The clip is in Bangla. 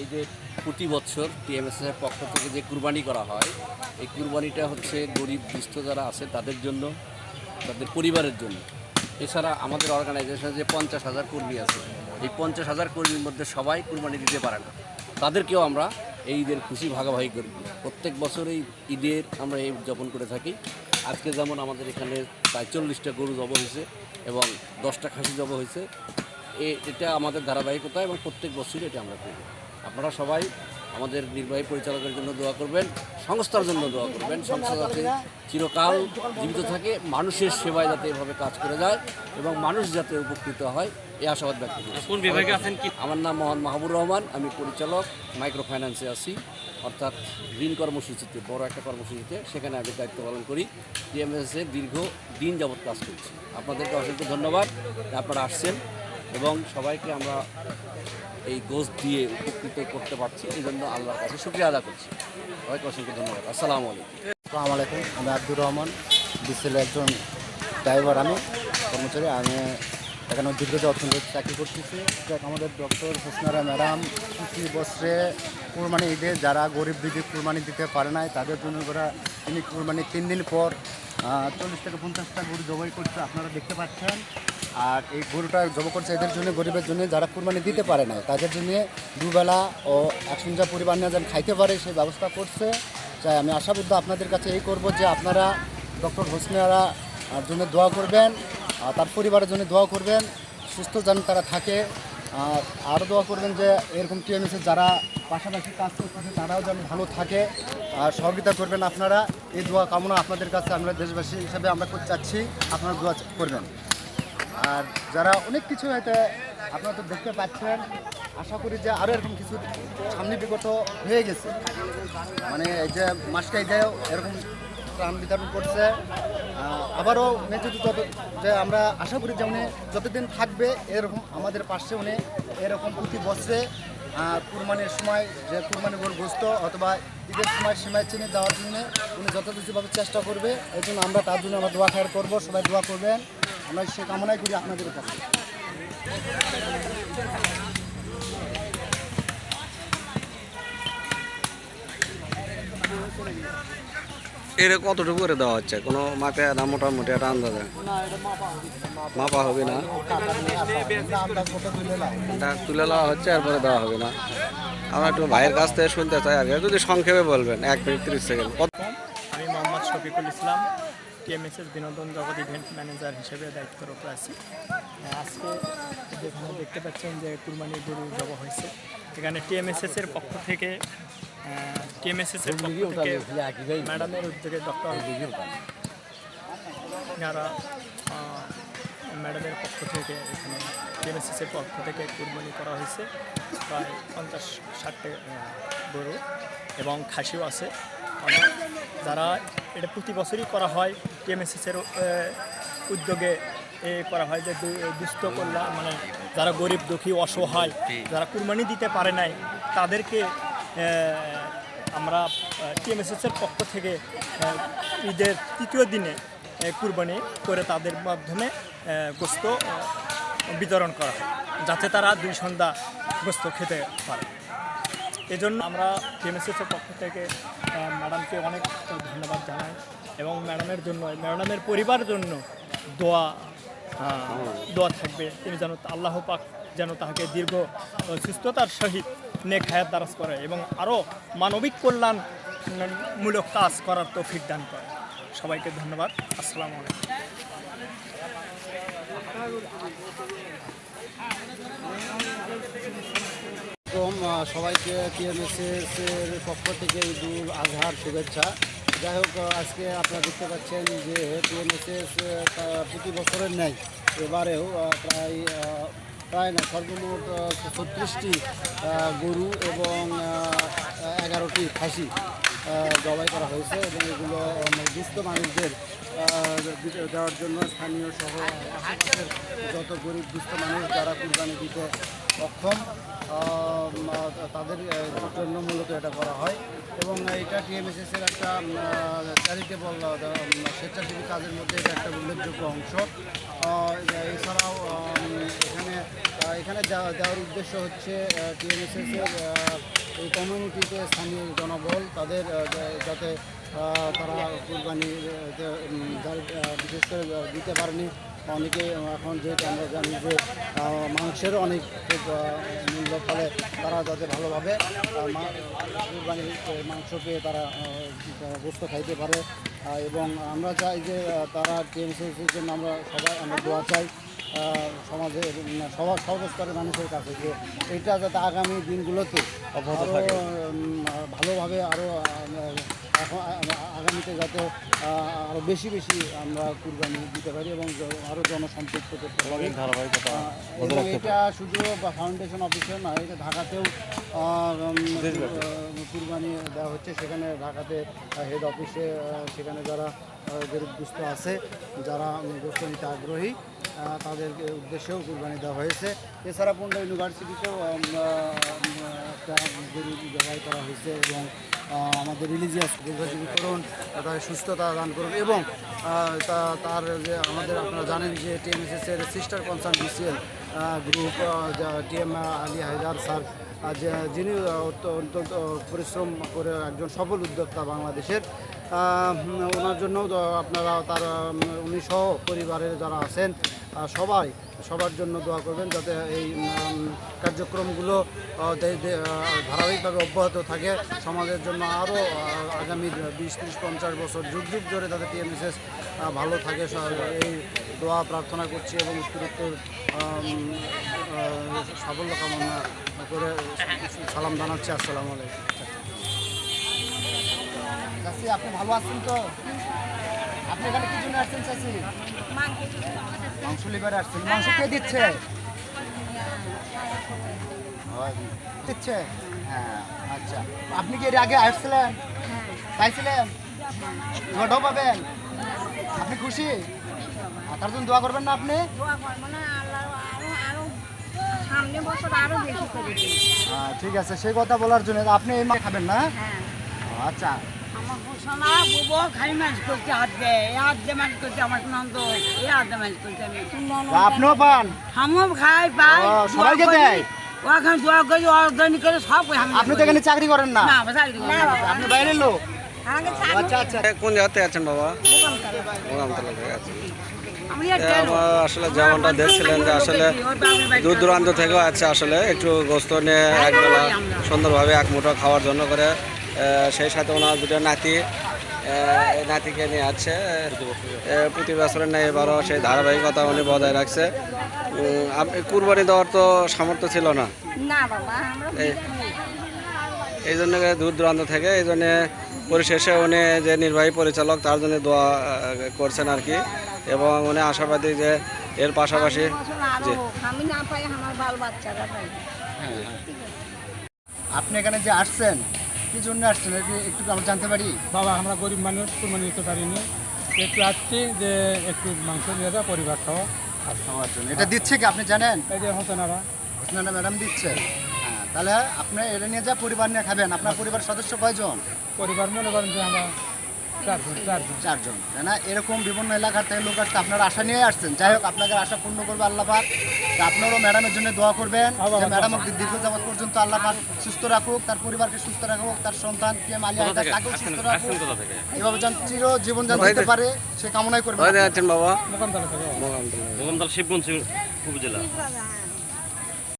এই যে প্রতি বছর টিএমএসএস এর পক্ষ থেকে যে কুরবানি করা হয়, এই কুরবানিটা হচ্ছে গরিব দুস্থ যারা আছে তাদের জন্য, তাদের পরিবারের জন্য। এছাড়া আমাদের অর্গানাইজেশনে যে পঞ্চাশ হাজার কর্মী আছে, এই পঞ্চাশ হাজার কর্মীর মধ্যে সবাই কুরবানি দিতে পারে না। তাদেরকেও আমরা এই ঈদের খুশি ভাগাভাগি করি। প্রত্যেক বছর এই ঈদের আমরা এই উদযাপন করে থাকি। আজকে যেমন আমাদের এখানে প্রায় চল্লিশটা গরু জব হয়েছে এবং দশটা খাসি জব হয়েছে। এটা আমাদের ধারাবাহিকতা এবং প্রত্যেক বছরই এটা আমরা করি। আপনারা সবাই আমাদের নির্বাহী পরিচালকের জন্য দোয়া করবেন সংস্থার জন্য দোয়া করবেন। সংস্থা যাতে চিরকাল জীবিত থাকে মানুষের সেবায় যাতে এভাবে কাজ করে যায় এবং মানুষ যাতে উপকৃত হয় এই আশাবাদ ব্যক্ত করি কোন বিভাগে আছেন কি? আমার নাম মোহাম্মদ মাহবুর রহমান আমি পরিচালক মাইক্রো ফাইন্যান্সে আছি। অর্থাৎ ঋণ কর্মসূচিতে বড় একটা কর্মসূচিতে সেখানে আমি দায়িত্ব পালন করি। ডিএমএসে দীর্ঘ দিন যাবৎ কাজ করছি। আপনাদেরকে অসংখ্য ধন্যবাদ। আপনারা আসছেন এবং সবাইকে আমরা এই গোস দিয়ে উপকৃত করতে পারছি, এই জন্য আল্লাহর কাছে শুক্রিয়া আদা করছি। সবাইকে অসংখ্য ধন্যবাদ। আসসালামু আলাইকুম। আসসালামু আলাইকুম, আমি আব্দুর রহমান বিসিএল একজন ড্রাইভার আমি, কর্মচারী। আমি এখানে দীর্ঘ অর্থনীতি চাকরি করতেছি। আমাদের ডক্টর হোসনারা ম্যাডাম, প্রতি বছরে কুরবানি ঈদে যারা গরিব দিদি কুরবানি দিতে পারে নাই, তাদের জন্য করে তিনি কুরবানি তিন দিন পর চল্লিশ থেকে পঞ্চাশটা গরু জবাই করছে। আপনারা দেখতে পাচ্ছেন আর এই গরুটা জব করছে এদের জন্য, গরিবের জন্য, যারা কুরবানি দিতে পারে না, তাদের জন্য দুবেলা ও একসঙ্গে পরিবার নিয়ে যেন খাইতে পারে, সেই ব্যবস্থা করছে। চাই আমি আশাবদ্ধ আপনাদের কাছে এই করব যে আপনারা ডক্টর হোসনিয়ারা জন্য দোয়া করবেন, আর তার পরিবারের জন্য দোয়া করবেন, সুস্থ যেন তারা থাকে। আর আরও দোয়া করবেন যে এরকম টিএমএসে যারা পাশাপাশি কাজ করতেছে, তারাও যেন ভালো থাকে। আর সহযোগিতা করবেন আপনারা। এই দোয়া কামনা আপনাদের কাছে আমরা দেশবাসী হিসেবে আমরা করতে চাচ্ছি। আপনারা দোয়া করবেন। আর যারা অনেক কিছু হয়তো আপনারা তো দেখতে পাচ্ছেন আশা করি যে আরও এরকম কিছু সামনে বিগত হয়ে গেছে। মানে এই যে মাসকাই দেয় এরকম ত্রাণ বিতরণ করছে আবারও যদি যত যে আমরা আশা করি যে উনি যতদিন থাকবে এরকম আমাদের পাশে উনি এরকম প্রতি আহ, কুরবানির সময় যে কুরবানি গরু গোস্ত অথবা ঈদের সময় সীমায় চিনে দেওয়ার জন্য উনি যত কিছুভাবে চেষ্টা করবে এই জন্য আমরা তার জন্য আমরা দোয়া খায়ের করব সবাই দোয়া করবেন। আমরা সে কামনাই করি আপনাদের কাছে এর কতটুকু করে দেওয়া হচ্ছে? কোনো মাপে না মোটামুটি একটা আন্দাজে? মাপা হবে না। এটা তুলে নেওয়া হচ্ছে এরপরে দেওয়া হবে না। আমরা একটু ভাইয়ের কাছ থেকে শুনতে চাই আর যদি সংক্ষেপে বলবেন এক মিনিট তিরিশ সেকেন্ড। আমি মোহাম্মদ শফিকুল ইসলাম। টিএমএসএস বিনোদন জগৎ ইভেন্ট ম্যানেজার হিসেবে দায়িত্বরত আছি। আজকে যেখানে দেখতে পাচ্ছেন যে কুরবানি গরু জবা হয়েছে। এখানে টিএমএসএস এর পক্ষ থেকে টিএমএসএস এর পক্ষ থেকে ম্যাডামের উদ্যোগে ডক্টর যারা ম্যাডামের পক্ষ থেকে এখানে টিএমএসএস এর পক্ষ থেকে কুরবানি করা হয়েছে প্রায় পঞ্চাশ ষাটটি গরু এবং খাসিও আছে। অনেক যারা এটা প্রতি বছরই করা হয় টিএমএসএস এর আহ, উদ্যোগে এ করা হয় যে দুস্থ কল্যাণ মানে যারা গরিব দুঃখী অসহায় যারা কুরবানি দিতে পারে নাই তাদেরকে আমরা টিএমএসএস এর পক্ষ থেকে ঈদের তৃতীয় দিনে কুরবানি করে তাদের মাধ্যমে গোস্ত বিতরণ করা হয় যাতে তারা দুই সন্ধ্যা গোস্ত খেতে পারে। এজন্য আমরা এর পক্ষ থেকে ম্যাডামকে অনেক ধন্যবাদ জানাই এবং ম্যাডামের জন্য ম্যাডামের পরিবারের জন্য দোয়া দোয়া থাকবে। তিনি যেন আল্লাহ পাক যেন তাহাকে দীর্ঘ সুস্থতার সহিত নেক হায়াত দারাজ করে এবং আরও মানবিক কল্যাণ উম, মূলক কাজ করার তৌফিক দান করে। সবাইকে ধন্যবাদ। আসসালামু আলাইকুম এরকম আহ, সবাইকে টিএমএসএস এর পক্ষ থেকে ঈদুল আজহার শুভেচ্ছা। যাই হোক, আজকে আপনারা দেখতে পাচ্ছেন যে টিএমএসএস প্রতি বছরের নেয় এবারেও প্রায় প্রায় না, সর্বমোট ছত্রিশটি গরু এবং এগারোটি খাসি জবাই করা হয়েছে এবং এগুলো আহ, দুস্থ মানুষদের দেওয়ার জন্য স্থানীয় সহ যত গরিব দুস্থ মানুষ যারা কুরবানি দিতে অক্ষম তাদের জন্য মূলত এটা করা হয়। এবং এটা টিএমএসএস এর একটা চ্যারিটেবল স্বেচ্ছাসেবী কাজের মধ্যে এটা একটা উল্লেখযোগ্য অংশ। এছাড়াও এখানে এখানে দেওয়া- দেওয়ার উদ্দেশ্য হচ্ছে টিএমএসএস এর আহ, এই কমিউনিটিতে স্থানীয় জনবল তাদের যাতে তারা কুরবানি বিশেষ করে দিতে পারেনি অনেকে এখন যেহেতু আমরা জানি যে মাংসের অনেক খুব মূল্য ফলে তারা যাতে ভালোভাবে আহ, মাংস পেয়ে তারা গোস্ত খাইতে পারে। এবং আমরা চাই যে তারা টিএমসির জন্য আমরা সবাই আমরা দোয়া চাই সমাজের উম, সবার সর্বস্তরের মানুষের কাছে যে এটা যাতে আগামী দিনগুলোতে আরও ভালোভাবে আরও এখন আগামীতে যাতে আরও বেশি বেশি আমরা কুরবানি দিতে পারি এবং আরও জনসম্পৃক্ত করতে পারি। এবং এটা শুধু ফাউন্ডেশন অফিসে নয় এটা ঢাকাতেও কুরবানি দেওয়া হচ্ছে। সেখানে ঢাকাতে হেড অফিসে সেখানে যারা গরিব দুস্থ আছে যারা গোস্ত নিতে আগ্রহী তাদের উদ্দেশ্যেও কুরবানি দেওয়া হয়েছে। এছাড়া পন্ডা ইউনিভার্সিটিতেও জবাই করা হয়েছে এবং আমাদের রিলিজিয়াস দীর্ঘজীবীকরণ তাদের সুস্থতা দান করুন এবং তার যে আমাদের আপনারা জানেন যে টিএমএসএস এর sister concern BCL group TM Ali Haider sir যিনি অত্যন্ত পরিশ্রম করে একজন সফল উদ্যোক্তা বাংলাদেশের ওনার জন্য আপনারা তার উম, উনি সহ পরিবারের যারা আছেন সবাই সবার জন্য দোয়া করবেন যাতে এই কার্যক্রমগুলো ধারাবাহিকভাবে অব্যাহত থাকে। সমাজের জন্য আরও আগামী বিশ ত্রিশ পঞ্চাশ বছর যুগ যুগ ধরে যাতে টিএমএসএস ভালো থাকে। এই দোয়া প্রার্থনা করছি এবং উত্তরোত্তর সাফল্য কামনা করে সালাম জানাচ্ছি। আসসালামু আলাইকুম। চাষি আপনি ভালো আছেন তো? আপনি এখানে কি জন্য আসছেন চাষি মাংস লিভারে আসছেন। মাংস কে দিচ্ছে? দিচ্ছে? হ্যাঁ আচ্ছা। আপনি কি এর আগে আসছিলেন? চাইছিলেন এবারটাও পাবেন? আপনি খুশি? তার জন্য দোয়া করবেন না আপনি? করে ঠিক আছে সেই কথা বলার জন্য আপনি এই খাবেন না? হ্যাঁ। আচ্ছা। আমার ঘোষণা বুবো খালি ম্যাচ করতে হাত দে এ হাত দিয়ে ম্যাচ করতে আমার নন্দ এ হাত দিয়ে ম্যাচ করতে আমি। আপনিও পান? হামও খাই পাই সবাইকে দেয়? ওখানে দোয়া করি অর্ধনী করে সব আপনি তো এখানে চাকরি করেন না। না চাকরি আপনি বাইরের লোক। আচ্ছা আচ্ছা। কোন জায়গাতে আছেন বাবা? মোকামতলা থেকে আছেন আমি এ, আমার আসলে যেমনটা দেখছিলেন যে আসলে দূর দূরান্ত থেকেও আছে আসলে একটু গোস্ত নিয়ে একবেলা সুন্দরভাবে এক মুঠো খাওয়ার জন্য করে। সেই সাথে ওনার দুটো নাতি এই নাতিকে নিয়ে আছে। প্রতি বছরের নেই এবারও সেই ধারাবাহিকতা উনি বজায় রাখছে। কুরবানি দেওয়ার তো সামর্থ্য ছিল না। না বাবা আমরা এই- জন্য দূর দূরান্ত থেকে এই জন্য পরিশেষে উনি যে নির্বাহী পরিচালক তার জন্য দোয়া করছেন আর কি। এবং উনি আশাবাদী যে এর পাশাপাশি বছর আরও জি। হোক। আমি না পাই আমার বাল বাচ্চারা পাই। আপনি এখানে যে আসছেন কি জন্য আসছেন? একটু আমরা জানতে পারি। বাবা আমরা গরিব মানুষ কোনো নিতে পারিনি একটু আসছি যে একটু মাংস নিয়ে যাওয়া পরিবার সহ খাওয়ার জন্য। এটা দিচ্ছে কি? আপনি জানেন? এই যে হোসেনারা হোসেনারা ম্যাডাম দিচ্ছে। হ্যাঁ তাহলে আপনি এটা নিয়ে যা পরিবার নিয়ে খাবেন। আপনার পরিবার সদস্য কয়জন? পরিবার মনে করেন যে আমরা চারজন তাই না? এরকম বিভিন্ন এলাকার থেকে লোক আসছে আপনারা আশা নিয়ে আসছেন। যাই হোক আপনাদের আশা পূর্ণ করবে আল্লাহ আপনারও ম্যাডামের জন্য দোয়া করবেন যে ম্যাডাম দীর্ঘ যাবৎ পর্যন্ত আল্লাপাক সুস্থ রাখুক তার পরিবারকে সুস্থ রাখুক তার সন্তান কে মালি তাকেও সুস্থ রাখুক। এভাবে যেন চির জীবন যেন দিতে পারে সে কামনাই করবে বাবা? মোকামতলা মোকামতলা। মোকামতলা শিবগঞ্জ উপজেলা